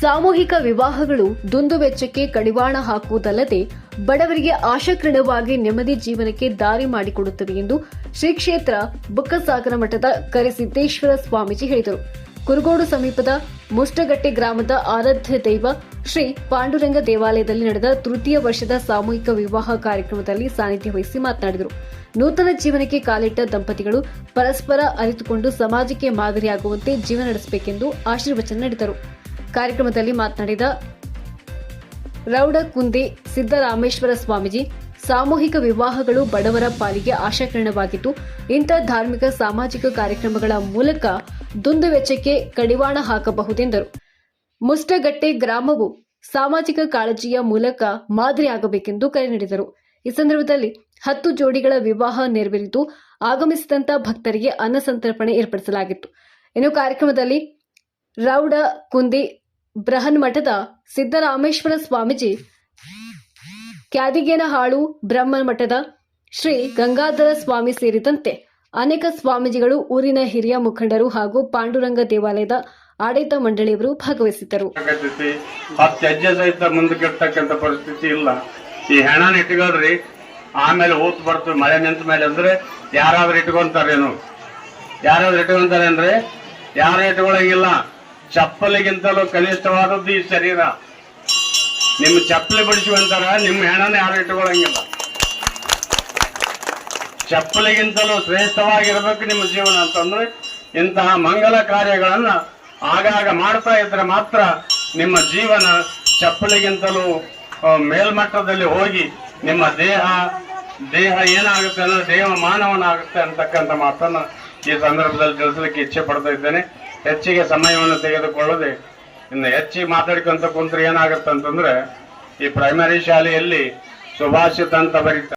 ಸಾಮೂಹಿಕ ವಿವಾಹಗಳು ದುಂದುವೆಚ್ಚಕ್ಕೆ ಕಡಿವಾಣ ಹಾಕುವುದಲ್ಲದೆ ಬಡವರಿಗೆ ಆಶಾಕೃಣವಾಗಿ ನೆಮ್ಮದಿ ಜೀವನಕ್ಕೆ ದಾರಿ ಮಾಡಿಕೊಡುತ್ತವೆ ಎಂದು ಶ್ರೀ ಕ್ಷೇತ್ರ ಬುಕ್ಕಸಾಗರ ಮಠದ ಕರಿಸಿದ್ದೇಶ್ವರ ಸ್ವಾಮೀಜಿ ಹೇಳಿದರು. ಕುರುಗೋಡು ಸಮೀಪದ ಮುಷ್ಟಗಟ್ಟೆ ಗ್ರಾಮದ ಆರಾಧ್ಯ ದೈವ ಶ್ರೀ ಪಾಂಡುರಂಗ ದೇವಾಲಯದಲ್ಲಿ ನಡೆದ ತೃತೀಯ ವರ್ಷದ ಸಾಮೂಹಿಕ ವಿವಾಹ ಕಾರ್ಯಕ್ರಮದಲ್ಲಿ ಸಾನ್ನಿಧ್ಯ ವಹಿಸಿ ಮಾತನಾಡಿದರು. ನೂತನ ಜೀವನಕ್ಕೆ ಕಾಲಿಟ್ಟ ದಂಪತಿಗಳು ಪರಸ್ಪರ ಅರಿತುಕೊಂಡು ಸಮಾಜಕ್ಕೆ ಮಾದರಿಯಾಗುವಂತೆ ಜೀವನ ನಡೆಸಬೇಕೆಂದು ಆಶೀರ್ವಚನ ನೀಡಿದರು. ಕಾರ್ಯಕ್ರಮದಲ್ಲಿ ಮಾತನಾಡಿದ ರೌಡ ಕುಂದೆ ಸಿದ್ದರಾಮೇಶ್ವರ ಸ್ವಾಮೀಜಿ, ಸಾಮೂಹಿಕ ವಿವಾಹಗಳು ಬಡವರ ಪಾಲಿಗೆ ಆಶಾಕಿರಣವಾಗಿದ್ದು, ಇಂಥ ಧಾರ್ಮಿಕ ಸಾಮಾಜಿಕ ಕಾರ್ಯಕ್ರಮಗಳ ಮೂಲಕ ದುಂದು ವೆಚ್ಚಕ್ಕೆ ಕಡಿವಾಣ ಹಾಕಬಹುದೆಂದರು. ಮುಷ್ಟಗಟ್ಟೆ ಗ್ರಾಮವು ಸಾಮಾಜಿಕ ಕಾಳಜಿಯ ಮೂಲಕ ಮಾದರಿಯಾಗಬೇಕೆಂದು ಕರೆ ನೀಡಿದರು. ಈ ಸಂದರ್ಭದಲ್ಲಿ ಹತ್ತು ಜೋಡಿಗಳ ವಿವಾಹ ನೆರವೇರಿದ್ದು ಆಗಮಿಸಿದಂತ ಭಕ್ತರಿಗೆ ಅನ್ನ ಸಂತರ್ಪಣೆ ಏರ್ಪಡಿಸಲಾಗಿತ್ತು. ಇನ್ನು ಕಾರ್ಯಕ್ರಮದಲ್ಲಿ ರೌಡ ಕುಂದಿ ಬೃಹನ್ ಮಠದ ಸಿದ್ದರಾಮೇಶ್ವರ ಸ್ವಾಮೀಜಿ, ಕ್ಯಾದಿಗೇನಹಾಳು ಬ್ರಹ್ಮ ಮಠದ ಶ್ರೀ ಗಂಗಾಧರ ಸ್ವಾಮಿ ಸೇರಿದಂತೆ ಅನೇಕ ಸ್ವಾಮೀಜಿಗಳು ಊರಿನ ಹಿರಿಯ ಮುಖಂಡರು ಹಾಗೂ ಪಾಂಡುರಂಗ ದೇವಾಲಯದ ಆಡಳಿತ ಮಂಡಳಿಯವರು ಭಾಗವಹಿಸಿದ್ದರು. ಹತ್ತು ಸಹಿತ ಪರಿಸ್ಥಿತಿ ಇಲ್ಲ. ಈ ಇಟ್ಕೊಳ್ರಿ, ಆಮೇಲೆ ಊತ್ ಬರ್ತದೆ, ಮಳೆ ನಿಂತ ಮೇಲೆ ಅಂದ್ರೆ ಯಾರಾದ್ರೂ ಇಟ್ಕೊಂತಾರೇನು? ಯಾರಾದ್ರೂ ಇಟ್ಕೊಂತಾರೆ ಅಂದ್ರೆ ಯಾರು ಇಟ್ಕೊಳಂಗಿಲ್ಲ. ಚಪ್ಪಲಿಗಿಂತಲೂ ಕನಿಷ್ಠವಾದದ್ದು ಈ ಶರೀರ. ನಿಮ್ಮ ಚಪ್ಪಲಿ ಬಡಿಸುವಂತಾರ ನಿಮ್ಮ ಹೆಣನೇ ಯಾರು ಇಟ್ಟುಕೊಳ್ಳಂಗಿಲ್ಲ. ಚಪ್ಪಲಿಗಿಂತಲೂ ಶ್ರೇಷ್ಠವಾಗಿರಬೇಕು ನಿಮ್ಮ ಜೀವನ ಅಂತಂದ್ರೆ ಇಂತಹ ಮಂಗಲ ಕಾರ್ಯಗಳನ್ನ ಆಗಾಗ ಮಾಡ್ತಾ ಇದ್ರೆ ಮಾತ್ರ ನಿಮ್ಮ ಜೀವನ ಚಪ್ಪಲಿಗಿಂತಲೂ ಮೇಲ್ಮಟ್ಟದಲ್ಲಿ ಹೋಗಿ ನಿಮ್ಮ ದೇಹ ದೇಹ ಏನಾಗುತ್ತೆ ಅಂದ್ರೆ ದೇಹ ಮಾನವನಾಗುತ್ತೆ ಅಂತಕ್ಕಂಥ ಮಾತನ್ನ ಈ ಸಂದರ್ಭದಲ್ಲಿ ತಿಳಿಸಲಿಕ್ಕೆ ಇಚ್ಛೆ ಪಡ್ತಾ ಇದ್ದೇನೆ. ಹೆಚ್ಚಿಗೆ ಸಮಯವನ್ನು ತೆಗೆದುಕೊಳ್ಳದೆ ಇನ್ನು ಹೆಚ್ಚಿಗೆ ಮಾತಾಡ್ಕೊಂತ ಕುಂತ್ರೆ ಏನಾಗುತ್ತೆ ಅಂತಂದ್ರೆ ಈ ಪ್ರೈಮರಿ ಶಾಲೆಯಲ್ಲಿ ಸುಭಾಷಿತ ಅಂತ ಬರೀತಾರೆ.